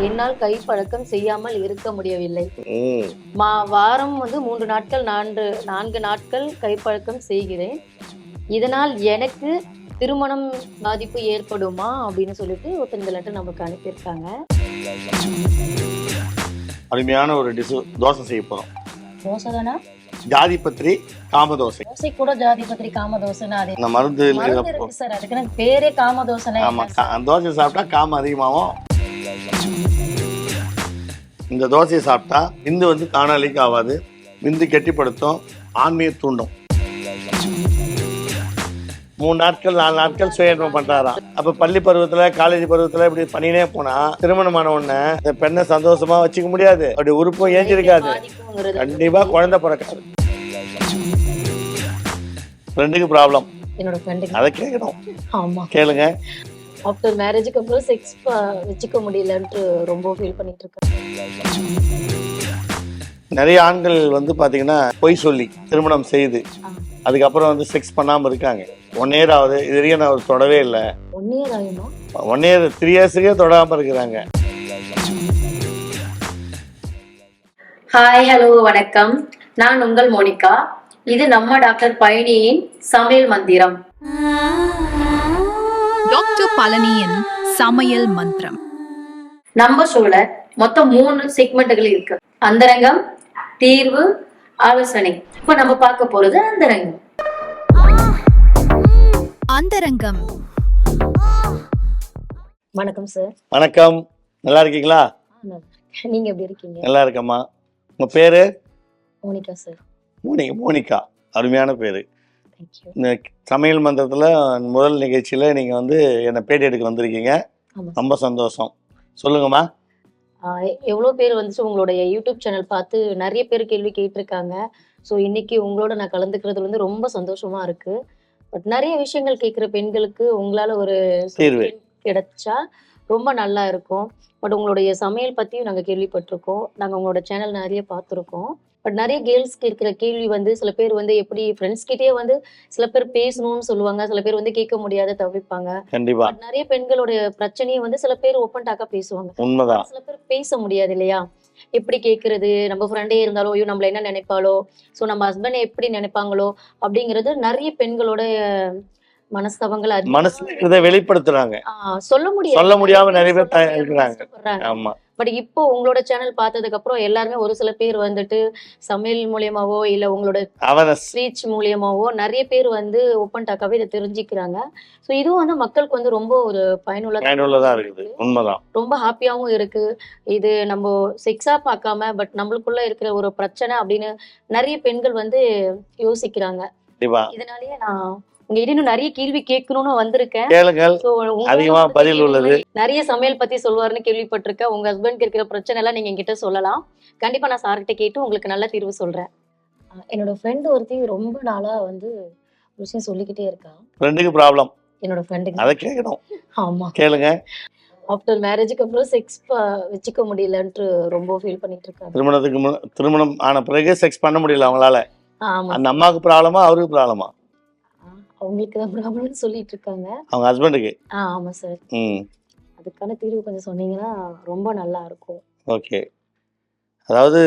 என்னால் கை பழக்கம் செய்யாமல் இருக்க முடியவில்லை. ம் வாரம் வந்து மூன்று நாட்கள் நான்கு நான்கு நாட்கள் கைப்பழக்கம் செய்கிறேன். இதனால் எனக்கு திருமணம் பாதிப்பு ஏற்படுமா அப்படின்னு சொல்லிட்டு ஒருத்தர் இந்த லெட்டர் நமக்கு அனுப்பியிருக்காங்க. அருமையான ஒரு டிஷ் தோசை செய்ய போகிறோம் தோசை தானா? ஜாதி பத்திரி காம தோசை. தோசை கூட ஜாதி பத்திரி காம தோசைனா அது இந்த மருந்து சார். அதுக்கு பேரே காம தோசைனா ஆமா கா- தோசை சாப்பிட்டா காம அதிகமாகும். இந்த தோசையை சாப்பிட்டா விந்து வந்து தானாலிக்கு ஆகாது. விந்து கெட்டிப்படுத்தும் ஆண்மையை தூண்டும். மூணு நாட்கள் நாலு நாட்கள் சுயன்பம் பண்றாராம். அப்ப பள்ளி பருவத்துல காலேஜ் பருவத்துல இப்படி பண்ணினே போனா திருமணமான உடனே இந்த பெண்ணை சந்தோஷமா வச்சுக்க முடியாது. அப்படி உறுப்பும் ஏஞ்சிருக்காது. பாதிப்புங்கிறது கண்டிப்பா குழந்தை பிறக்காது. ஃப்ரெண்டுக்கு ப்ராப்ளம் அதை கேட்கணும். ஆமா. கேளுங்க. ஆஃப்டர் மேரேஜுக்கு அப்புறம் செக்ஸ் வச்சுக்க முடியலன்ட்டு ரொம்ப ஃபீல் பண்ணிட்டு இருக்கேன். நிறைய ஆண்கள் வந்து பாத்தீங்கன்னா பொய் சொல்லி திருமணம் செய்து. அதுக்கப்புறம் வந்து செக்ஸ் பண்ணாம இருக்காங்க. ஒன் இயர் ஆகுது இது வரைக்கும் நான் அவர் தொடவே இல்லை. ஒன் இயர் ஆகுமா? ஒன் இயர் த்ரீ இயர்ஸுக்கே தொடாம இருக்கிறாங்க. ஹாய் ஹலோ வணக்கம். நான் உங்கள் மோனிகா. இது நம்ம டாக்டர் பழனியின் சமையல் மந்திரம். பழனியின் சமையல் மந்திரம். நம்ம ஷோல மொத்தம் மூணு செக்மெண்ட்டுகள் இருக்கு. அந்தரங்கம் தீர்வு ஆலோசனை. இப்ப நம்ம பார்க்க போறது அந்தரங்கம். அந்தரங்கம். வணக்கம் சார் வணக்கம். நல்லா இருக்கீங்களா? நீங்க எப்படி இருக்கீங்க? நல்லா இருக்கம்மா. உங்க பேரு? மோனிகா சார் மோனி மோனிகா. அருமையான பேரு. இந்த சமையல் மந்திரத்துல முதல் நிகழ்ச்சியில நீங்க வந்து என்னை பேட்டி எடுக்க வந்திருக்கீங்க. ரொம்ப சந்தோஷம். சொல்லுங்கம்மா. எவ்வளோ பேர் வந்து உங்களுடைய யூடியூப் சேனல் பார்த்து நிறைய பேர் கேள்வி கேட்டிருக்காங்க. ஸோ இன்னைக்கு உங்களோட நான் கலந்துக்கிறது வந்து ரொம்ப சந்தோஷமா இருக்கு. பட் நிறைய விஷயங்கள் கேட்குற பெண்களுக்கு உங்களால ஒரு தீர்வு. கிடைச்சா ரொம்ப நல்லா இருக்கும். பட் உங்களுடைய சமையல் பத்தியும் நாங்க கேள்விப்பட்டிருக்கோம். நாங்க உங்களோட சேனல் நிறைய பார்த்துருக்கோம். பட் நிறைய கேர்ள்ஸ் கேட்கிற கேள்வி வந்து சில பேர் வந்து எப்படி ஃப்ரெண்ட்ஸ் கிட்டயே வந்து சில பேர் பேசணும்னு சொல்லுவாங்க. சில பேர் வந்து கேட்க முடியாத தவிப்பாங்க. கண்டிப்பா. நிறைய பெண்களுடைய பிரச்சனையை வந்து சில பேர் ஓப்பன் டாக்கா பேசுவாங்க. உண்மைதான். சில பேர் பேச முடியாது இல்லையா? எப்படி கேக்குறது நம்ம ஃப்ரெண்டே இருந்தாலோ ஐயோ நம்மள என்ன நினைப்பாளோ? சோ நம்ம ஹஸ்பண்ட் எப்படி நினைப்பாங்களோ? அப்படிங்கிறது நிறைய பெண்களோட மனஸ்தவங்கள் மனசுல வெளிப்படுத்துறாங்க. சொல்ல முடியாது. சொல்ல முடியாம நிறைய பேர் இருக்கிறாங்க. ஆமா. பட் இப்போ உங்களோட சேனல் பார்த்ததுக்கு அப்புறம் எல்லாருமே ஒரு சில பேர் வந்துட்டு சமையல் மூலியமாவோ இல்ல உங்களோட ஸ்பீச் மூலியமாவோ நிறைய பேர் வந்து ஓப்பன் டாக்காவே இதை தெரிஞ்சுக்கிறாங்க. சோ இதுவும் வந்து மக்களுக்கு வந்து ரொம்ப ஒரு பயனுள்ள பயனுள்ளதா இருக்குது. உண்மைதான். ரொம்ப ஹாப்பியாவும் இருக்கு. இது நம்ம செக்ஸா பார்க்காம பட் நம்மளுக்குள்ள இருக்கிற ஒரு பிரச்சனை அப்படின்னு நிறைய பெண்கள் வந்து யோசிக்கிறாங்க. இதனாலயே நான் உங்க இன்னும் நிறைய கேள்வி கேட்கணும்னு வந்திருக்கேன். கேளுங்கள். அதிகமா பதில் உள்ளது. நிறைய சமையல் பத்தி சொல்லுவாருன்னு கேள்விப்பட்டிருக்கேன். உங்க ஹஸ்பண்ட் இருக்கிற பிரச்சனை எல்லாம் நீங்க என்கிட்ட சொல்லலாம். கண்டிப்பா நான் சார்கிட்ட கேட்டு உங்களுக்கு நல்ல தீர்வு சொல்றேன். என்னோட ஃப்ரெண்ட் ஒருத்தி ரொம்ப நாளா வந்து விஷயம் சொல்லிக்கிட்டே இருக்கா. ஃப்ரெண்டுக்கு ப்ராப்ளம் என்னோட ஃப்ரெண்டுக்கு அதை கேட்கணும். ஆமா. கேளுங்க. ஆஃப்டர் மேரேஜுக்கு அப்புறம் செக்ஸ் வச்சுக்க முடியலன்ட்டு ரொம்ப ஃபீல் பண்ணிட்டு இருக்காங்க. திருமணத்துக்கு திருமணம் ஆன பிறகு செக்ஸ் பண்ண முடியல அவங்களால. ஆமா. அந்த அம்மாவுக்கு ப்ராப்ளமா அவருக்கு ப்ராப்ளமா அவங்களுக்கு தான் ப்ராப்ளம்னு சொல்லிட்டு இருக்காங்க அவங்க ஹஸ்பண்டுக்கு? ஆ ஆமா சார். ம். அதுக்கான தீர்வு கொஞ்சம் சொன்னீங்கன்னா ரொம்ப நல்லா இருக்கும். ஓகே. அதாவது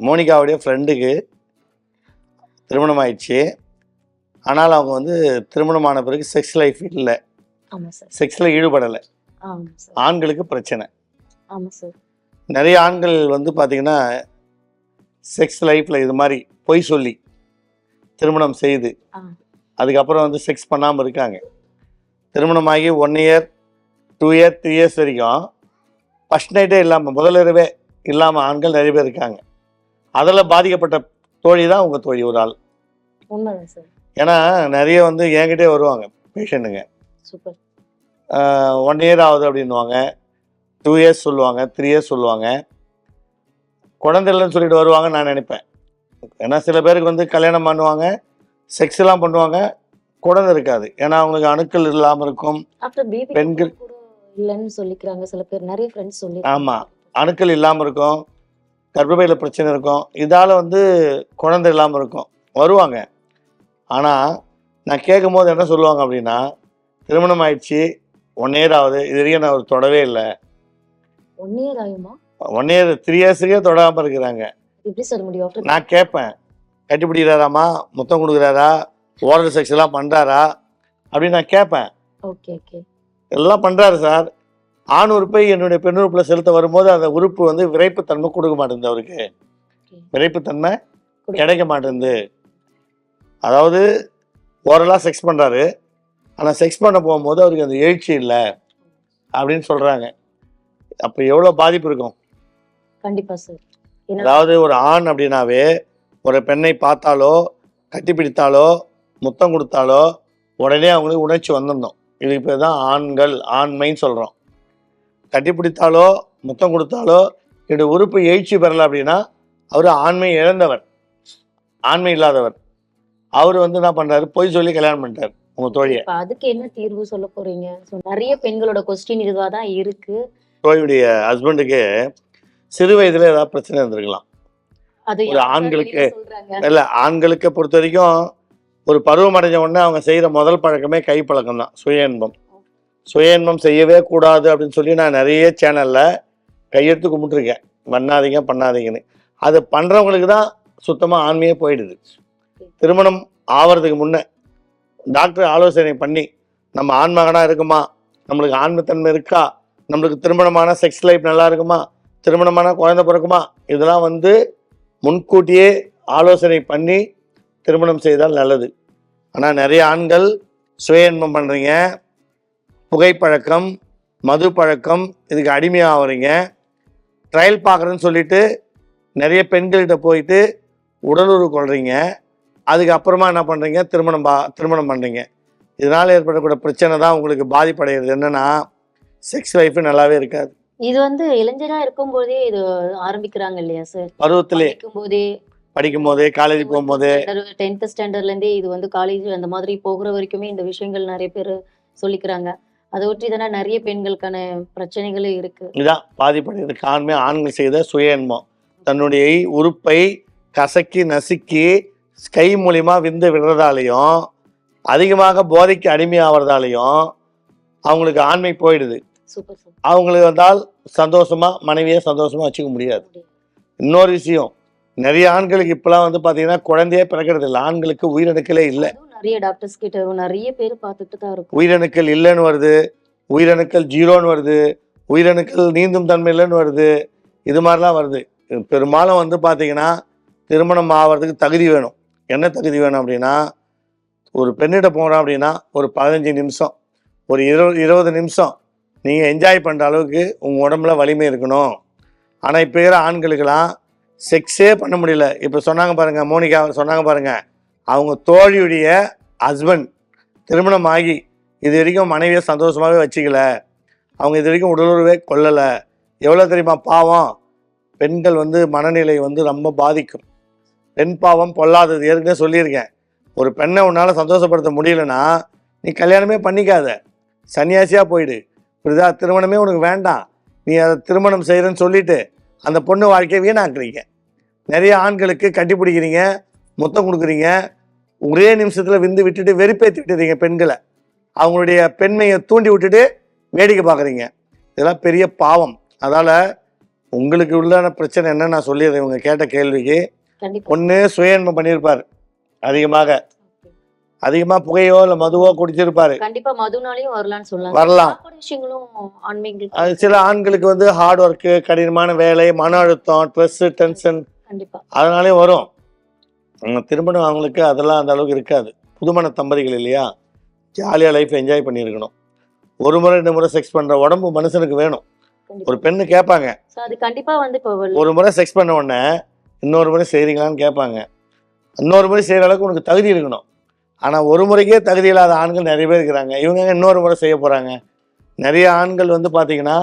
மோனிகாவுடைய ஃப்ரெண்டுக்கு திருமணம் ஆயிடுச்சு ஆனால் அவங்க வந்து திருமணமான பிறகு செக்ஸ் லைஃப் இல்லை. ஆமா சார். செக்ஸில் ஈடுபடலை. ஆமா சார். ஆண்களுக்கு பிரச்சனை. ஆமா சார். நிறைய ஆண்கள் வந்து பார்த்தீங்கன்னா செக்ஸ் லைஃப்பில் இது மாதிரி பொய் சொல்லி திருமணம் செய்து ஆ. அதுக்கப்புறம் வந்து செக்ஸ் பண்ணாமல் இருக்காங்க. திருமணமாகி one year two year three years வரைக்கும் ஃபஸ்ட் நைட்டே இல்லாமல் முதலிரவே இல்லாமல் ஆண்கள் நிறைய பேர் இருக்காங்க. அதில் பாதிக்கப்பட்ட தோழி தான் உங்கள் தோழி ஒரு ஆள். ஏன்னா நிறைய வந்து என்கிட்டே வருவாங்க பேஷண்ட்டுங்க சூப்பர். ஒன் இயர் ஆகுது அப்படின்வாங்க டூ இயர்ஸ் சொல்லுவாங்க த்ரீ இயர்ஸ் சொல்லுவாங்க. குழந்தை இல்லைன்னு சொல்லிட்டு வருவாங்கன்னு நான் நினைப்பேன். ஏன்னா சில பேருக்கு வந்து கல்யாணம் பண்ணுவாங்க செக்ஸ் எல்லாம் பண்ணுவாங்க. குழந்தை இருக்காது. ஏன்னா அவங்களுக்கு அணுக்கள் இல்லாமல் இருக்கும். பெண்கள்- இல்லைன்னு சொல்லிக்கிறாங்க. சில பேர் நிறைய ஃப்ரெண்ட்ஸ் சொல்லி ஆமா. அணுக்கள் இல்லாமல் இருக்கும். கர்ப்பப்பையில் பிரச்சனை இருக்கும். இதால் வந்து குழந்தை இல்லாமல் இருக்கும். வருவாங்க. ஆனால் நான் கேட்கும் போது என்ன சொல்லுவாங்க அப்படின்னா திருமணம் ஆயிடுச்சு. ஒன் இயர் ஆகுது. இது வரைக்கும் நான் ஒரு தொடவே இல்லை. ஒன் இயர் ஆகுமா ஒன் இயர் த்ரீ இயர்ஸுக்கே தொடாமல் இருக்கிறாங்க. நான் கேட்பேன். கட்டி பிடிக்கிறாராமா முத்தம் கொடுக்குறாரா? ஓரல் செக்ஸ் எல்லாம் பண்ணுறாரா அப்படின்னு நான் கேட்பேன். Okay okay. எல்லாம் பண்ணுறாரு சார். ஆண் உறுப்பை என்னுடைய பெண் உறுப்பில் செலுத்த வரும்போது அந்த உறுப்பு வந்து விரைப்புத்தன்மை கொடுக்க மாட்டேங்குது அவருக்கு. விரைப்புத்தன்மை கிடைக்க மாட்டேங்குது. அதாவது ஓரலாக செக்ஸ் பண்ணுறாரு ஆனால் செக்ஸ் பண்ண போகும்போது அவருக்கு அந்த எழுச்சி இல்லை அப்படின்னு சொல்கிறாங்க அப்போ எவ்வளோ பாதிப்பு இருக்கும்? கண்டிப்பா சார். அதாவது ஒரு ஆண் அப்படின்னாவே ஒரு பெண்ணை பார்த்தாலோ கட்டிப்பிடித்தாலோ முத்தம் கொடுத்தாலோ உடனே அவங்களுக்கு உணர்ச்சி வந்துடணும். இதுக்கு பேர் தான் ஆண்கள் ஆண்மைன்னு சொல்கிறோம் கட்டிப்பிடித்தாலோ முத்தம் கொடுத்தாலோ என்னுடைய உறுப்பு எழுச்சி பெறலை அப்படின்னா அவர் ஆண்மை இழந்தவர். ஆண்மை இல்லாதவர். அவர் வந்து என்ன பண்ணுறாரு பொய் சொல்லி கல்யாணம் பண்ணிட்டார் உங்கள் தோழியை. இப்ப அதுக்கு என்ன தீர்வு சொல்ல போறீங்க? நிறைய பெண்களோட கொஸ்டின் இதுவா தான் இருக்கு. தோழியுடைய ஹஸ்பண்டுக்கு சிறு வயதில் ஏதாவது பிரச்சனை இருந்திருக்கலாம். ஒரு ஆண்களுக்கு இல்லை ஆண்களுக்கு பொறுத்த வரைக்கும் ஒரு பருவம் அடைஞ்ச உடனே அவங்க செய்கிற முதல் பழக்கமே கை பழக்கம் தான் சுய இன்பம் சுய இன்பம் செய்யவே கூடாது அப்படின்னு சொல்லி நான் நிறைய சேனலில் கையெடுத்து கும்பிட்டுருக்கேன். பண்ணாதீங்க பண்ணாதீங்கன்னு. அது பண்ணுறவங்களுக்கு தான் சுத்தமாக ஆண்மையே போயிடுது. திருமணம் ஆவறதுக்கு முன்னே டாக்டர் ஆலோசனை பண்ணி நம்ம ஆண்மகனாக இருக்குமா? நம்மளுக்கு ஆண்மைத்தன்மை இருக்கா? நம்மளுக்கு திருமணமான செக்ஸ் லைஃப் நல்லா இருக்குமா? திருமணமான குழந்தை பிறக்குமா? இதெல்லாம் வந்து முன்கூட்டியே ஆலோசனை பண்ணி திருமணம் செய்தால் நல்லது. ஆனால் நிறைய ஆண்கள் சுய இன்பம் பண்ணுறீங்க புகைப்பழக்கம் மது பழக்கம் இதுக்கு அடிமையாகிறீங்க ட்ரையல் பார்க்குறேன்னு சொல்லிட்டு நிறைய பெண்கள்கிட்ட போயிட்டு உடலுறவு கொள்றீங்க. அதுக்கப்புறமா என்ன பண்ணுறீங்க திருமணம் பா திருமணம் பண்ணுறீங்க இதனால் ஏற்படக்கூடிய பிரச்சனை தான் உங்களுக்கு பாதிப்படைகிறது என்னென்னா செக்ஸ் லைஃபு நல்லாவே இருக்காது. இது வந்து இளைஞரா இருக்கும்போதே இது ஆரம்பிக்கிறாங்க இல்லையா சார் பருவத்திலே போதே படிக்கும் போதே காலேஜ் போகும்போது டென்த் ஸ்டாண்டர்ட்ல இருந்தே இது வந்து காலேஜ் அந்த மாதிரி போகிற வரைக்குமே இந்த விஷயங்கள் நிறைய பேர் சொல்லிக்கிறாங்க. அதை ஒட்டி தானே நிறைய பெண்களுக்கான பிரச்சனைகளே இருக்கு. இதான் பாதிப்படைகிறது காரணமே ஆண்கள் செய்த சுய இன்பம். தன்னுடைய உறுப்பை கசக்கி நசுக்கி கை மூலியமா விந்து விடுறதாலையும் அதிகமாக போதைக்கு அடிமையாகிறதாலையும் அவங்களுக்கு ஆண்மை போயிடுது. அவங்களுக்கு வந்தால் சந்தோஷமா மனைவியை சந்தோஷமா வச்சுக்க முடியாது. இன்னொரு விஷயம் நிறைய ஆண்களுக்கு இப்பெல்லாம் வந்து பாத்தீங்கன்னா குழந்தையே பிறக்கிறது இல்லை. ஆண்களுக்கு உயிரணுக்களே இல்லை. நிறைய டாக்டர்ஸ் கிட்ட நிறைய பேர் பார்த்துட்டு தான் இருக்கும். உயிரணுக்கள் இல்லைன்னு வருது. உயிரணுக்கள் ஜீரோன்னு வருது. உயிரணுக்கள் நீந்தும் தன்மை இல்லைன்னு வருது. இது மாதிரிலாம் வருது. பெரும்பாலும் வந்து பார்த்தீங்கன்னா திருமணம் ஆகிறதுக்கு தகுதி வேணும். என்ன தகுதி வேணும் அப்படின்னா ஒரு பெண்ணிட்ட போகிறோம் அப்படின்னா ஒரு பதினஞ்சு நிமிஷம் ஒரு இருபது இருபது நிமிஷம் நீங்கள் என்ஜாய் பண்ணுற அளவுக்கு உங்கள் உடம்புல வலிமை இருக்கணும். ஆனால் இப்போ இருக்கிற ஆண்களுக்கெல்லாம் செக்ஸே பண்ண முடியல. இப்போ சொன்னாங்க பாருங்கள் மோனிகா சொன்னாங்க பாருங்கள் அவங்க தோழியுடைய ஹஸ்பண்ட் திருமணம் ஆகி இது வரைக்கும் மனைவியை சந்தோஷமாகவே வச்சுக்கல. அவங்க இது வரைக்கும் உடலுறவே கொள்ளலை எவ்வளோ தெரியுமா? பாவம். பெண்கள் வந்து மனநிலை வந்து ரொம்ப பாதிக்கும். பெண் பாவம் பொல்லாதது. ஏற்கனவே சொல்லியிருக்கேன். ஒரு பெண்ணை உன்னால் சந்தோஷப்படுத்த முடியலன்னா நீ கல்யாணமே பண்ணிக்காத. சன்னியாசியாக போயிடு. புரியுதா திருமணமே உனக்கு வேண்டாம். நீ அதை திருமணம் செய்கிறேன்னு சொல்லிட்டு அந்த பொண்ணு வாழ்க்கையை வீணாக்குறீங்க நிறைய ஆண்களுக்கு கட்டி பிடிக்கிறீங்க முத்தம் கொடுக்குறீங்க ஒரே நிமிஷத்தில் விந்து விட்டுட்டு வெறுப்பேற்றி விட்டுறீங்க பெண்களை. அவங்களுடைய பெண்மையை தூண்டி விட்டுட்டு வேடிக்கை பார்க்குறீங்க. இதெல்லாம் பெரிய பாவம். அதால் உங்களுக்கு உள்ளான பிரச்சனை என்ன நான் சொல்லிடுறேன். இவங்க கேட்ட கேள்விக்கு ஒன்று சுயன்மம் பண்ணியிருப்பார். அதிகமாக அதிகமாக புகையோ இல்லை மதுவோ குடிச்சிருப்பாரு. கண்டிப்பா மதுனாலையும் வரலாம்னு சொல்லலாம். வரலாம். அது சில ஆண்களுக்கு வந்து ஹார்ட் ஒர்க்கு கடினமான வேலை மன அழுத்தம் ஸ்ட்ரெஸ்ஸு டென்ஷன் கண்டிப்பா. அதனாலே வரும். திருமணம் அவங்களுக்கு அதெல்லாம் அந்த அளவுக்கு இருக்காது. புதுமண தம்பதிகள் இல்லையா? ஜாலியாக லைஃப் என்ஜாய் பண்ணியிருக்கணும். ஒரு முறை ரெண்டு முறை செக்ஸ் பண்ணுற உடம்பு மனுஷனுக்கு வேணும். ஒரு பெண்ணு கேட்பாங்க. ஒரு முறை செக்ஸ் பண்ண உடனே இன்னொரு முறை செய்கிறீங்களான்னு கேட்பாங்க. இன்னொரு முறை செய்கிற அளவுக்கு உனக்கு தகுதி இருக்கணும். ஆனால் ஒரு முறைக்கே தகுதி இல்லாத ஆண்கள் நிறைய பேர் இருக்கிறாங்க. இவங்க இன்னொரு முறை செய்ய போகிறாங்க நிறைய ஆண்கள் வந்து பார்த்தீங்கன்னா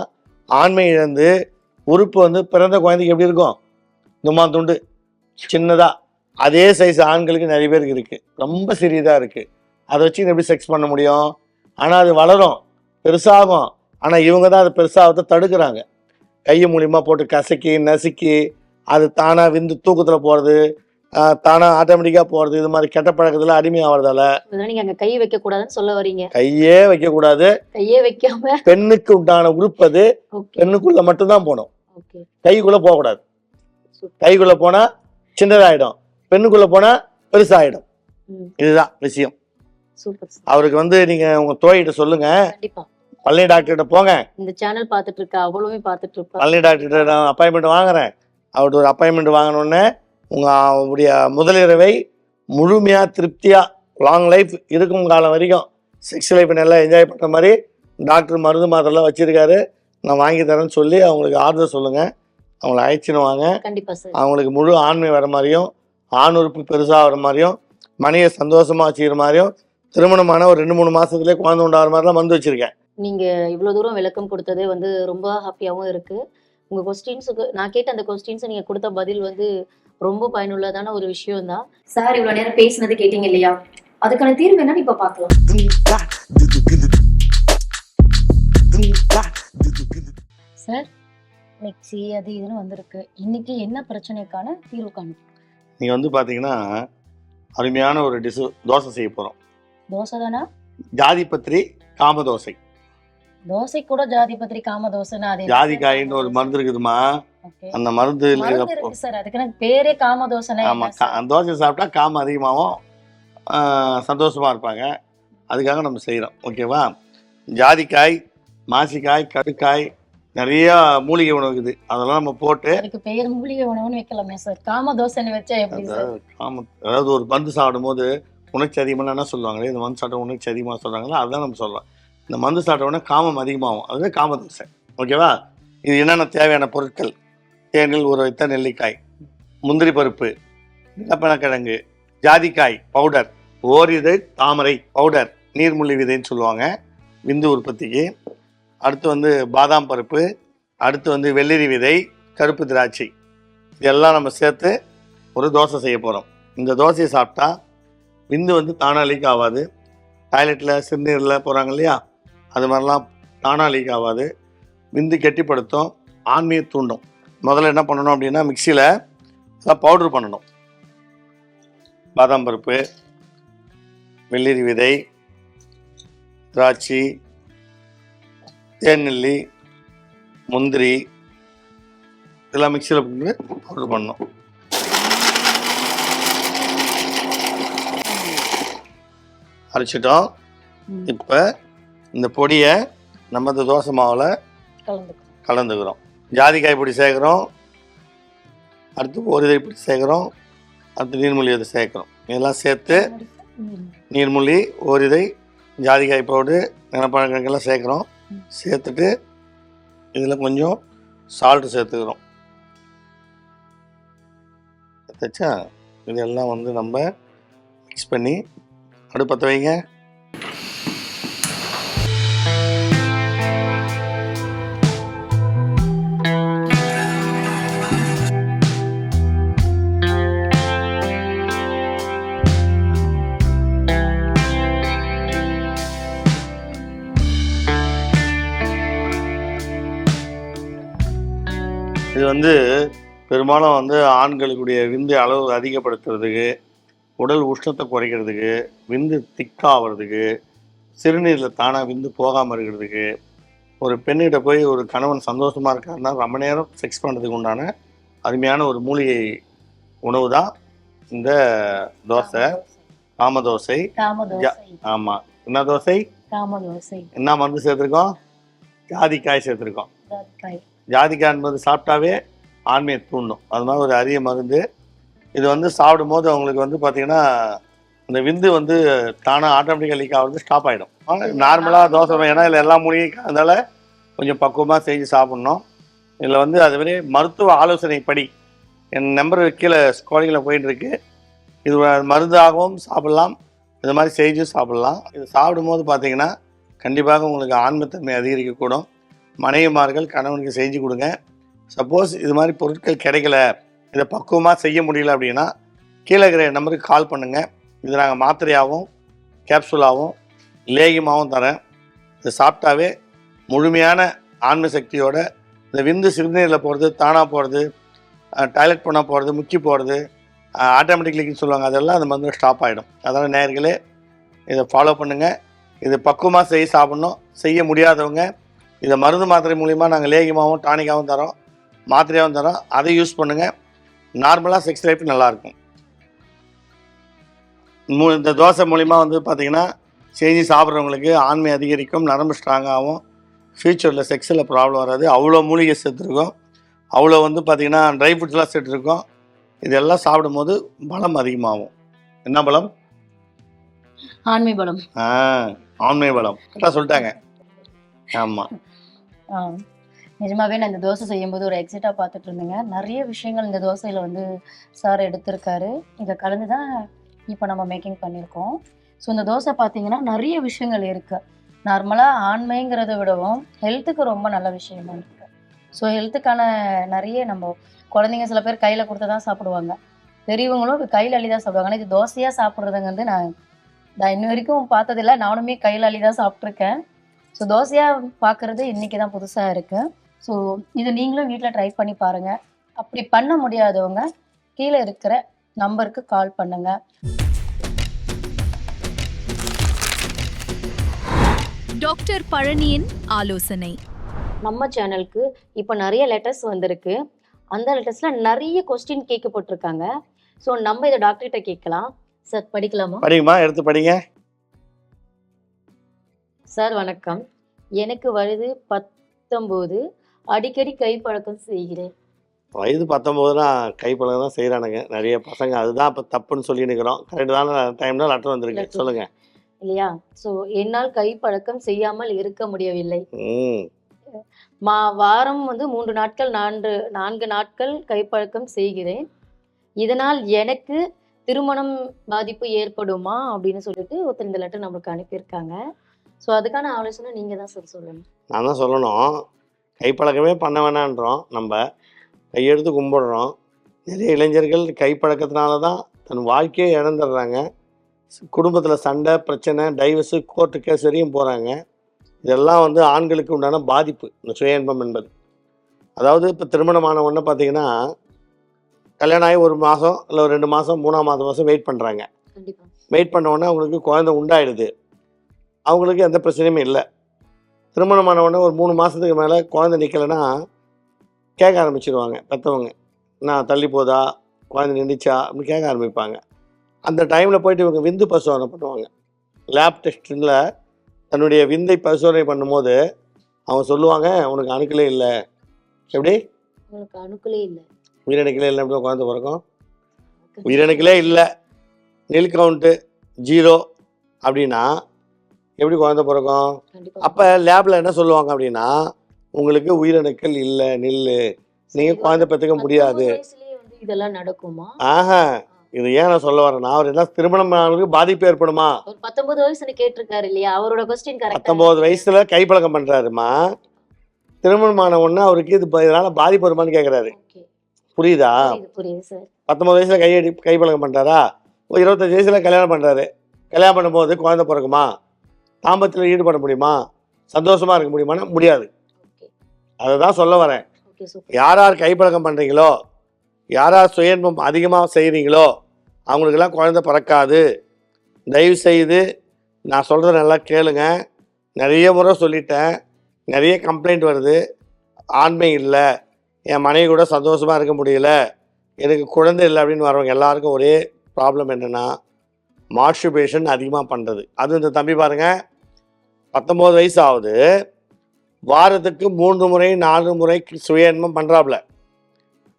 ஆண்மை இழந்து உறுப்பு வந்து பிறந்த குழந்தைக்கு எப்படி இருக்கும்? தும்மா துண்டு. சின்னதாக அதே சைஸ் ஆண்களுக்கு நிறைய பேருக்கு இருக்குது ரொம்ப சிறியதாக இருக்குது அதை வச்சு எப்படி செக்ஸ் பண்ண முடியும்? ஆனால் அது வளரும். பெருசாகும். ஆனால் இவங்க தான் அதை பெருசாகத்தை தடுக்கிறாங்க. கை மூலியமாக போட்டு கசக்கி நசுக்கி அது தானாக விந்து தூக்கத்தில் போகிறது தானாக ஆட்டோமேட்டிக்காக போகிறது இது மாதிரி கெட்ட பழக்கத்தில் அடிமையாகிறதால அதனால நீங்க அங்க கை வைக்க கூடாதுன்னு சொல்ல வரீங்க. கையே வைக்கக்கூடாது கையே வைக்காம. பெண்ணுக்கு உண்டான உறுப்பு அது பெண்ணுக்குள்ள மட்டும்தான் போகணும். கைக்குள்ளே போகக்கூடாது. கைக்குள்ளே போனால் சின்னதாயிடும். பெண்ணுக்குள்ளே போனால் பெருசாகிடும் இதுதான் விஷயம். அவருக்கு வந்து நீங்கள் உங்கள் தோழிகிட்ட கண்டிப்பா. பழனி டாக்டர்கிட்ட போங்க. இந்த சேனல் பார்த்துட்டு இருக்க அவ்வளவுமே பார்த்துட்டு இருப்பா. பழனி டாக்டர்கிட்ட நான் அப்பாயின்மெண்ட் வாங்குறேன். அவர்கிட்ட ஒரு அப்பாயின்மெண்ட் வாங்கினோடனே உங்கள் அவருடைய முதலிரவை முழுமையாக திருப்தியாக லாங் லைஃப் இருக்கும் காலம் வரைக்கும் செக்ஸ் லைஃப் நல்லா என்ஜாய் பண்ணுற மாதிரி டாக்டர் மருந்து மாத்திரெல்லாம் வச்சுருக்காரு. நான் வாங்கி தரேன்னு சொல்லி அவங்களுக்கு ஆறுதல் சொல்லுங்கள் அவங்கள அழைச்சின்னு வாங்க. அவங்களுக்கு முழு ஆண்மை வர மாதிரியும் ஆண் உறுப்பு பெருசாக வர மாதிரியும் மனையை சந்தோஷமாக வச்சுக்கிற மாதிரியும் திருமணமான ஒரு ரெண்டு மூணு மாதத்துலேயே குழந்தை உண்டாகிற மாதிரிலாம் வந்து வச்சுருக்கேன். நீங்க இவ்வளவு தூரம் விளக்கம் கொடுத்ததே வந்து ரொம்ப ஹாப்பியாவும் இருக்கு. உங்க கொஸ்டின்ஸுக்கு நான் கேட்ட அந்த கொஸ்டின்ஸ் நீங்க கொடுத்த பதில் வந்து ரொம்ப பயனுள்ளதான ஒரு விஷயம் தான் சார் இவ்வளவு நேரம் பேசினது கேட்டீங்க இல்லையா? அதுக்கான தீர்வு என்னன்னு இப்ப பார்க்கலாம். சார் மிக்ஸி அது இதுன்னு வந்திருக்கு. இன்னைக்கு என்ன பிரச்சனைக்கான தீர்வு காணும் நீங்கள் வந்து பார்த்தீங்கன்னா அருமையான ஒரு டிஷ்ஷு தோசை செய்ய போகிறோம் தோசை தானா? ஜாதி பத்திரி காம தோசை. தோசை கூட ஜாதி பத்திரி காம தோசைன்னா அது என்ன ஜாதி சார்? காயின்னு ஒரு மருந்து இருக்குதுமா. அந்த மருந்து சார். அதுக்கு பேரே காம சார்? அந்த தோசை சாப்பிட்டா காமம் அதிகமாகும். சந்தோஷமாக இருப்பாங்க. அதுக்காக நம்ம செய்கிறோம் ஓகேவா? ஜாதிக்காய் மாசிக்காய் கடுக்காய் நிறைய மூலிகை உணவு இருக்குது. அதெல்லாம் நம்ம போட்டு அதுக்கு பேர் மூலிகை உணவுன்னு வைக்கலாமே சார். காம தோசைன்னு வச்சா எப்படி சார்? காம அதாவது ஒரு மருந்து சாப்பிடும்போது உணர்ச்சி அதிகமாக என்ன சொல்லுவாங்களே இந்த மருந்து சாப்பிட்ட உணர்ச்சி அதிகமாக சொல்கிறாங்களோ அதுதான் நம்ம சொல்லலாம் இந்த மருந்து சாப்பிட்ட உடனே காமம் அதிகமாகும். அதுதான் காம தோசை. ஓகேவா? இது என்னென்ன தேவையான பொருட்கள்? தேனில் ஊற வைத்த நெல்லிக்காய் முந்திரி பருப்பு நிலப்பனக்கிழங்கு ஜாதிக்காய் பவுடர் ஓரிதை தாமரை பவுடர் நீர்முள்ளி விதைன்னு சொல்லுவாங்க. விந்து உற்பத்திக்கு. அடுத்து வந்து பாதாம் பருப்பு அடுத்து வந்து வெள்ளரி விதை கருப்பு திராட்சை. இதெல்லாம் நம்ம சேர்த்து ஒரு தோசை செய்ய போகிறோம் இந்த தோசையை சாப்பிட்டா விந்து வந்து தானாக லீக் ஆகாது டாய்லெட்டில் சிறுநீரில் போகிறாங்க இல்லையா? அது மாதிரிலாம் தானாக லீக் ஆகாது விந்து கெட்டிப்படுத்தும் ஆண்மையை தூண்டும். முதல்ல என்ன பண்ணணும் அப்படின்னா மிக்சியில் எல்லாம் பவுட்ரு பண்ணணும். பாதாம் பருப்பு வெள்ளரி விதை திராட்சை தேநெல்லி முந்திரி இதெல்லாம் மிக்சியில் போட்டு பவுட்ரு பண்ணணும். அரைச்சிட்டோம். இப்போ இந்த பொடியை நம்ம இந்த தோசை மாவில் கலந்துக்கிறோம். ஜாதிக்காய் பொடி சேர்க்குறோம் அடுத்து ஒரு பிடி சேர்க்குறோம் அடுத்து நீர்மொழி அதை சேர்க்குறோம் இதெல்லாம் சேர்த்து ம், நீர்மொழி ஓரிதை ஜாதிக்காய் பவுடு நிலப்பழக்கெல்லாம் சேர்க்குறோம் சேர்த்துட்டு இதில் கொஞ்சம் சால்ட்டு சேர்த்துக்கிறோம். தைச்சா இதெல்லாம் வந்து நம்ம மிக்ஸ் பண்ணி அடுப்பத்தை வைங்க வந்து பெரும்பாலும் வந்து ஆண்களுடைய விந்து அளவு அதிகப்படுத்துறதுக்கு உடல் உஷ்ணத்தை குறைக்கிறதுக்கு விந்து திக்காகிறதுக்கு சிறுநீரில் தானாக விந்து போகாமல் இருக்கிறதுக்கு ஒரு பெண்ணிட்ட போய் ஒரு கணவன் சந்தோஷமாக இருக்காருன்னா ரொம்ப நேரம் செக்ஸ் பண்ணுறதுக்கு உண்டான அருமையான ஒரு மூலிகை உணவு தான் இந்த தோசை. காம தோசை. ஆமாம் என்ன தோசை? என்ன மருந்து சேர்த்துருக்கோம்? ஜாதிக்காய் சேர்த்துருக்கோம். ஜாதிக்காய் என்பது சாப்பிட்டாவே ஆண்மையை தூண்டும். அது மாதிரி ஒரு அரிய மருந்து. இது வந்து சாப்பிடும்போது அவங்களுக்கு வந்து பார்த்தீங்கன்னா இந்த விந்து வந்து தானாக ஆட்டோமேட்டிக்காக லீக் ஆகிறது ஸ்டாப் ஆகிடும் நார்மலாக தோசை ஏன்னா இதில் எல்லா மூலிகையும் அதனால் கொஞ்சம் பக்குவமாக செஞ்சு சாப்பிட்ணும். இதில் வந்து அதுவரை மருத்துவ ஆலோசனைப்படி என் நம்பர் கீழே ஸ்கோலிங்கில் போயிட்டு இருக்கு. இது மருந்தாகவும் சாப்பிட்லாம். இது மாதிரி செஞ்சு சாப்பிட்லாம். இது சாப்பிடும்போது பார்த்தீங்கன்னா கண்டிப்பாக உங்களுக்கு ஆன்மத்தன்மை அதிகரிக்கக்கூடும். மனைவிமார்கள் கணவனுக்கு செஞ்சு கொடுங்க. சப்போஸ் இது மாதிரி பொருட்கள் கிடைக்கல இதை பக்குவமாக செய்ய முடியல அப்படின்னா கீழே இருக்கிற நம்பருக்கு கால் பண்ணுங்கள் இது நாங்கள் மாத்திரையாகவும் கேப்சூலாகவும் லேகியமாகவும் தரேன். இதை சாப்பிட்டாவே முழுமையான ஆன்ம சக்தியோட இந்த விந்து சிறுநீரில் போகிறது தானாக போகிறது டாய்லெட் பண்ண போகிறது முக்கி போகிறது ஆட்டோமேட்டிக்லிக்குன்னு சொல்லுவாங்க. அதெல்லாம் அந்த மருந்து ஸ்டாப் ஆகிடும் அதனால் நேர்களே இதை ஃபாலோ பண்ணுங்கள் இது பக்குவமாக செய்ய சாப்பிட்ணும். செய்ய முடியாதவங்க இதை மருந்து மாத்திரை மூலிமா நாங்கள் லேகியமாகவும் டானிக்காகவும் தரோம். மாத்திரையாகவும் தரோம். அதை யூஸ் பண்ணுங்கள் நார்மலாக செக்ஸ் லைஃப் நல்லாயிருக்கும் மூ இந்த தோசை மூலிமா வந்து பார்த்திங்கன்னா செஞ்சு சாப்பிட்றவங்களுக்கு ஆண்மை அதிகரிக்கும் நரம்பு ஸ்ட்ராங்காகவும் ஃப்யூச்சரில் செக்ஸில் ப்ராப்ளம் வராது. அவ்வளோ மூலிகை சேர்த்துருக்கோம் அவ்வளோ வந்து பார்த்திங்கன்னா ட்ரை ஃப்ரூட்ஸ்லாம் சேர்த்துருக்கோம் இதெல்லாம் சாப்பிடும்போது பலம் அதிகமாகும். என்ன பலம்? ஆண்மை பலம். ஆ ஆண்மை பலம். கரெக்டாக சொல்லிட்டாங்க. ஆமாம். நிஜமாவே நான் இந்த தோசை செய்யும்போது ஒரு எக்ஸைட்டாக பார்த்துட்டு இருந்தேங்க. நிறைய விஷயங்கள் இந்த தோசையில் வந்து சார் எடுத்திருக்காரு. இதை கலந்து தான் இப்போ நம்ம மேக்கிங் பண்ணியிருக்கோம். ஸோ இந்த தோசை பார்த்தீங்கன்னா நிறைய விஷயங்கள் இருக்கு. நார்மலாக ஆண்மைங்கிறத விடவும் ஹெல்த்துக்கு ரொம்ப நல்ல விஷயமா இருக்கு. ஸோ ஹெல்த்துக்கான நிறைய நம்ம குழந்தைங்க சில பேர் கையில் கொடுத்து தான் சாப்பிடுவாங்க. பெரியவங்களும் கையில் அள்ளி தான் சாப்பிடுவாங்க. ஆனால் இது தோசையாக சாப்பிட்றதுங்க வந்து நான் நான் இன்ன வரைக்கும் பார்த்ததில்ல. நானுமே கையில் அள்ளி தான் சாப்பிட்ருக்கேன் ஸோ தோசையாக பார்க்குறது இன்றைக்கி தான் புதுசாக இருக்குது ஸோ இது நீங்களும் வீட்டில் ட்ரை பண்ணி பாருங்கள் அப்படி பண்ண முடியாதவங்க கீழே இருக்கிற நம்பருக்கு கால் பண்ணுங்கள் டாக்டர் பழனியின் ஆலோசனை. நம்ம சேனலுக்கு இப்போ நிறைய லெட்டர்ஸ் வந்திருக்கு. அந்த லெட்டர்ஸில் நிறைய கொஸ்டின் கேட்கப்பட்டிருக்காங்க. ஸோ நம்ம இதை டாக்டர்கிட்ட கேட்கலாம். சார் படிக்கலாமா? படிங்கம்மா எடுத்து படிங்க. சார் வணக்கம். எனக்கு வயது பத்தொம்போது. அடிக்கடி கை பழக்கம் செய்கிறேன். வயது பத்தொம்போதுனா கைப்பழக்கம் தான் செய்கிறானுங்க நிறைய பசங்க அதுதான் இப்போ தப்புன்னு சொல்லி நிற்கிறோம் கரெக்டான டைம்ல லெட்டர் வந்திருக்கு. சொல்லுங்கள் இல்லையா? ஸோ என்னால் கை பழக்கம் செய்யாமல் இருக்க முடியவில்லை. ம். மா வாரம் வந்து மூன்று நாட்கள் நான்கு நான்கு நாட்கள் கைப்பழக்கம் செய்கிறேன். இதனால் எனக்கு திருமணம் பாதிப்பு ஏற்படுமா அப்படின்னு சொல்லிட்டு ஒருத்தர் இந்த லெட்டர் நம்மளுக்கு அனுப்பியிருக்காங்க. ஸோ அதுக்கான ஆலோசனை நீங்கள் தான் சார் சொல்லணும். நான் தான் சொல்லணும். கைப்பழக்கமே பண்ண வேணான்றோம் நம்ம. கையெடுத்து கும்பிடுறோம். நிறைய இளைஞர்கள் கைப்பழக்கத்தினால தான் தன் வாழ்க்கையே இழந்துடுறாங்க. குடும்பத்தில் சண்டை பிரச்சனை டைவர்ஸு கோர்ட்டு கேஸ் வரையும் போகிறாங்க இதெல்லாம் வந்து ஆண்களுக்கு உண்டான பாதிப்பு இந்த சுய இன்பம் என்பது. அதாவது இப்போ திருமணமான உடனே பார்த்தீங்கன்னா கல்யாணம் ஆகி ஒரு மாதம் இல்லை ஒரு ரெண்டு மாதம் மூணாம் மாதம் மாதம் வெயிட் பண்ணுறாங்க வெயிட் பண்ண உடனே அவங்களுக்கு குழந்தை உண்டாயிடுது. அவங்களுக்கு எந்த பிரச்சனையுமே இல்லை. திருமணமான உடனே ஒரு மூணு மாதத்துக்கு மேலே குழந்தை நிற்கலைன்னா கேட்க ஆரம்பிச்சிருவாங்க பெற்றவங்க நான் தள்ளி போதா? குழந்தை நின்றுச்சா அப்படின்னு கேட்க ஆரம்பிப்பாங்க. அந்த டைமில் போயிட்டு இவங்க விந்து பரிசோதனை பண்ணுவாங்க. லேப் டெஸ்ட்டில் தன்னுடைய விந்தை பரிசோதனை பண்ணும்போது அவங்க சொல்லுவாங்க உனக்கு அணுக்களே இல்லை. எப்படி? உங்களுக்கு அணுக்களே இல்லை. உயிரணுக்களே இல்லை எப்படி குழந்தை பிறக்கும்? உயிரணுக்களே இல்லை. நெல் கவுண்ட்டு ஜீரோ அப்படின்னா எப்படி குழந்தை பிறக்கும்? அப்போ லேபில் என்ன சொல்லுவாங்க அப்படின்னா உங்களுக்கு உயிரணுக்கள் இல்லை நில்லு. நீங்கள் குழந்தை பெற்றுக்க முடியாது. இதெல்லாம் நடக்குமா? ஆஹா. இது ஏன் நான் சொல்ல வரேன்னா அவர் என்ன திருமணம் ஆனவருக்கு பாதிப்பு ஏற்படுமா? பத்தொன்பது வயசுன்னு கேட்டிருக்காரு இல்லையா? அவரோட கொஸ்டின் கரெக்ட் பத்தொம்போது வயசுல கைப்பழக்கம் பண்ணுறாருமா திருமணம் ஆன உடனே அவருக்கு இது இதனால பாதிப்பு வருமான்னு கேட்குறாரு புரியுதா? பத்தொம்பது வயசுல கையடி கைப்பழக்கம் பண்ணுறாரா ஒரு இருபத்தஞ்சு வயசுல கல்யாணம் பண்ணுறாரு கல்யாணம் பண்ணும்போது குழந்தை பிறக்குமா? தாம்பத்தில் ஈடுபட முடியுமா? சந்தோஷமா இருக்க முடியுமான்னா முடியாது. அதை தான் சொல்ல வரேன். யார் யார் கைப்பழக்கம் பண்ணுறீங்களோ யார் யார் சுயன்பம் அதிகமாக செய்கிறீங்களோ அவங்களுக்கெல்லாம் குழந்தை பிறக்காது. தயவு செய்து நான் சொல்கிறத நல்லா கேளுங்க. நிறைய முறை சொல்லிட்டேன். நிறைய கம்ப்ளைண்ட் வருது. ஆண்மை இல்லை. என் மனைவி கூட சந்தோஷமாக இருக்க முடியல. எனக்கு குழந்தை இல்லை அப்படின்னு வரவங்க எல்லாருக்கும் ஒரே ப்ராப்ளம் என்னென்னா மாஸ்டர்பேஷன் அதிகமாக பண்ணுறது அது இந்த தம்பி பாருங்கள் பத்தொம்போது வயசு ஆகுது வாரத்துக்கு மூன்று முறை நாலு முறை சுய இன்பம் பண்ணுறாப்புல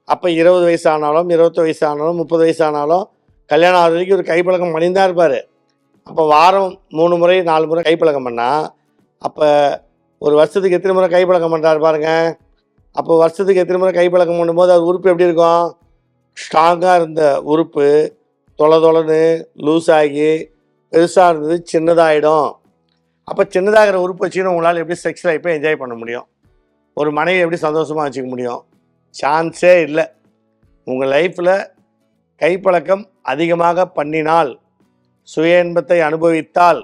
அப்போ இருபது வயசு ஆனாலும் இருபத்தி வயசு ஆனாலும் முப்பது வயசு ஆனாலும் கல்யாணம் ஆகிற வரைக்கும் ஒரு கைப்பழக்கம் பண்ணிதான் இருப்பார். அப்போ வாரம் மூணு முறை நாலு முறை கைப்பழக்கம் பண்ணால் அப்போ ஒரு வருஷத்துக்கு எத்தனை முறை கைப்பழக்கம் பண்ணுறாரு பாருங்க. அப்போ வருஷத்துக்கு எத்தனை முறை கைப்பழக்கம் பண்ணும்போது அது உறுப்பு எப்படி இருக்கும்? ஸ்ட்ராங்காக இருந்த உறுப்பு தொலை தொலைன்னு லூஸ் ஆகி பெருசாக இருந்தது சின்னதாகிடும் அப்போ சின்னதாகிற உறுப்பு வச்சுன்னு உங்களால் எப்படி செக்ஸ் லைஃப்பை என்ஜாய் பண்ண முடியும்? ஒரு மனைவி எப்படி சந்தோஷமாக வச்சுக்க முடியும்? சான்ஸே இல்லை. உங்கள் லைஃப்பில் கைப்பழக்கம் அதிகமாக பண்ணினால் சுய இன்பத்தை அனுபவித்தால்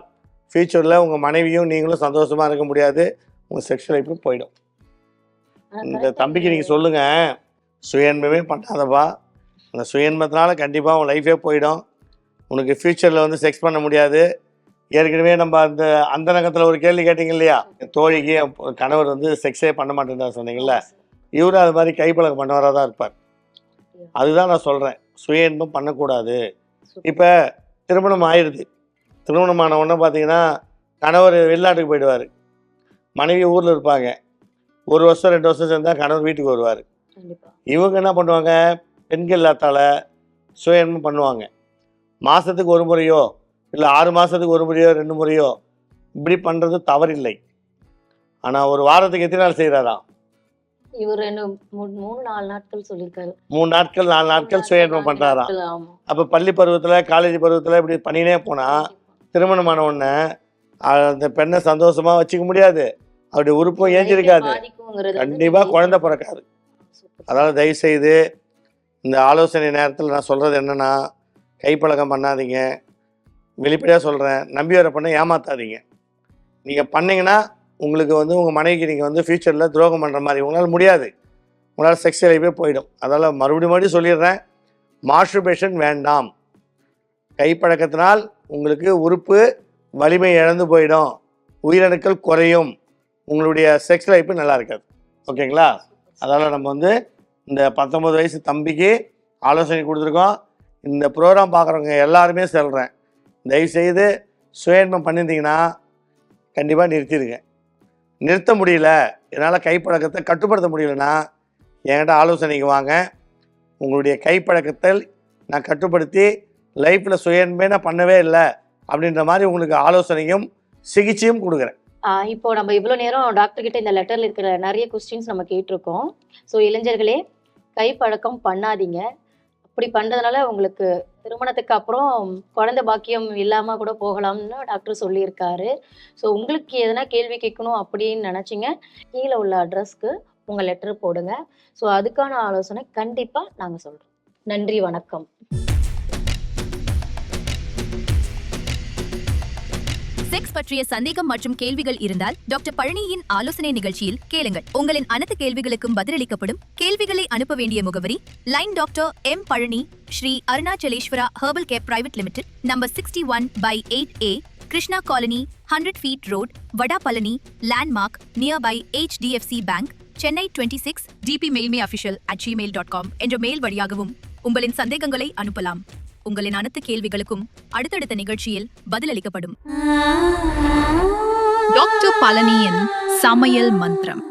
ஃப்யூச்சரில் உங்கள் மனைவியும் நீங்களும் சந்தோஷமாக இருக்க முடியாது. உங்கள் செக்ஸ் லைஃப்பும் போயிடும். இந்த தம்பிக்கு நீங்கள் சொல்லுங்கள் சுய இன்பமே பண்ணாதப்பா அந்த சுயன்பத்தினால கண்டிப்பாக உன் லைஃபே போயிடும். உனக்கு ஃப்யூச்சரில் வந்து செக்ஸ் பண்ண முடியாது. ஏற்கனவே நம்ம அந்த அந்த நகத்தில் ஒரு கேள்வி கேட்டிங்க இல்லையா? தோழிக்கு கணவர் வந்து செக்ஸே பண்ண மாட்டேன்னு சொன்னீங்கல்ல? இவரும் அது மாதிரி கைப்பழக்கம் பண்ணவராக தான் இருப்பார். அதுதான் நான் சொல்கிறேன் சுய இன்பம் பண்ணக்கூடாது. இப்போ திருமணம் ஆயிடுது திருமணம் ஆன உடனே பார்த்தீங்கன்னா கணவர் வெளிநாட்டுக்கு போயிடுவார். மனைவி ஊரில் இருப்பாங்க. ஒரு வருஷம் ரெண்டு வருஷம் சேர்ந்தா கணவர் வீட்டுக்கு வருவார். இவங்க என்ன பண்ணுவாங்க? பெண்கள் இல்லாத்தால சுய இன்பம் பண்ணுவாங்க. மாதத்துக்கு ஒரு முறையோ இல்லை ஆறு மாதத்துக்கு ஒரு முறையோ ரெண்டு முறையோ இப்படி பண்ணுறது தவறில்லை. ஆனால் ஒரு வாரத்துக்கு எத்தனை நாள் செய்கிறாரா இவர் மூணு நாலு நாட்கள் சொல்லியிருக்காரு. மூணு நாட்கள் நாலு நாட்கள் சுய இன்பம் பண்ணுறாராம் அப்போ பள்ளி பருவத்தில் காலேஜ் பருவத்தில் இப்படி பண்ணினே போனால் திருமணமான உடனே அந்த பெண்ணை சந்தோஷமா வச்சுக்க முடியாது. அவருடைய உறுப்பும் ஏஞ்சிருக்காது. கண்டிப்பாக குழந்தை பிறக்காது. அதனால் தயவுசெய்து இந்த ஆலோசனை நேரத்தில் நான் சொல்கிறது என்னென்னா கைப்பழக்கம் பண்ணாதீங்க. வெளிப்படையாக சொல்கிறேன் நம்பி வர பண்ண ஏமாத்தாதீங்க. நீங்கள் பண்ணீங்கன்னா உங்களுக்கு வந்து உங்கள் மனைவிக்கு நீங்கள் வந்து ஃப்யூச்சரில் துரோகம் பண்ணுற மாதிரி உங்களால் முடியாது. உங்களால் செக்ஸ் லைஃபே போயிடும். அதனால் மறுபடியும் மறுபடியும் சொல்லிடுறேன். மாஸ்டர்பேஷன் வேண்டாம். கைப்பழக்கத்தினால் உங்களுக்கு உறுப்பு வலிமை இழந்து போயிடும். உயிரணுக்கள் குறையும். உங்களுடைய செக்ஸ் லைஃப் நல்லா இருக்காது. ஓகேங்களா? அதனால் நம்ம வந்து இந்த பத்தொம்பது வயசு தம்பிக்கு ஆலோசனை கொடுத்துருக்கோம். இந்த ப்ரோக்ராம் பார்க்குறவங்க எல்லாருமே சொல்கிறேன் தயவுசெய்து சுயன்மம் பண்ணியிருந்தீங்கன்னா கண்டிப்பாக நிறுத்திடுங்க. நிறுத்த முடியல என்னால் கைப்பழக்கத்தை கட்டுப்படுத்த முடியலன்னா என்கிட்ட ஆலோசனைக்கு வாங்க. உங்களுடைய கைப்பழக்கத்தை நான் கட்டுப்படுத்தி லைஃப்பில் சுயன்மே நான் பண்ணவே இல்லை அப்படின்ற மாதிரி உங்களுக்கு ஆலோசனையும் சிகிச்சையும் கொடுக்குறேன். இப்போ நம்ம இவ்வளோ நேரம் டாக்டர் கிட்ட இந்த லெட்டரில் இருக்கிற நிறைய கொஸ்டின்ஸ் நம்ம கேட்டிருக்கோம். ஸோ இளைஞர்களே கைப்பழக்கம் பண்ணாதீங்க. அப்படி பண்ணுறதுனால உங்களுக்கு திருமணத்துக்கு அப்புறம் குழந்தை பாக்கியம் இல்லாமல் கூட போகலாம்னு டாக்டர் சொல்லியிருக்காரு. ஸோ உங்களுக்கு எதனா கேள்வி கேட்கணும் அப்படின்னு நினச்சிங்க கீழே உள்ள அட்ரஸ்க்கு உங்கள் லெட்டர் போடுங்க. ஸோ அதுக்கான ஆலோசனை கண்டிப்பாக நாங்கள் சொல்கிறோம் நன்றி வணக்கம். செக்ஸ் பற்றிய சந்தேகம் மற்றும் கேள்விகள் இருந்தால் டாக்டர் பழனியின் ஆலோசனை நிகழ்ச்சியில் கேளுங்கள். உங்களின் அனைத்து கேள்விகளுக்கும் பதிலளிக்கப்படும் கேள்விகளை அனுப்ப வேண்டிய முகவரி line doctor M Palani Sri Arunachaleswara herbal care private limited number sixty one by eight A Krishna colony hundred feet road Vadapalani landmark nearby HDFC bank Chennai twenty six DP mail me official at Gmail dot com mail mail வழியாகவும் உங்களின் சந்தேகங்களை அனுப்பலாம். உங்களின் அனைத்து கேள்விகளுக்கும் அடுத்தடுத்த நிகழ்ச்சியில் பதிலளிக்கப்படும். Doctor பழனியின் சமையல் மந்திரம்.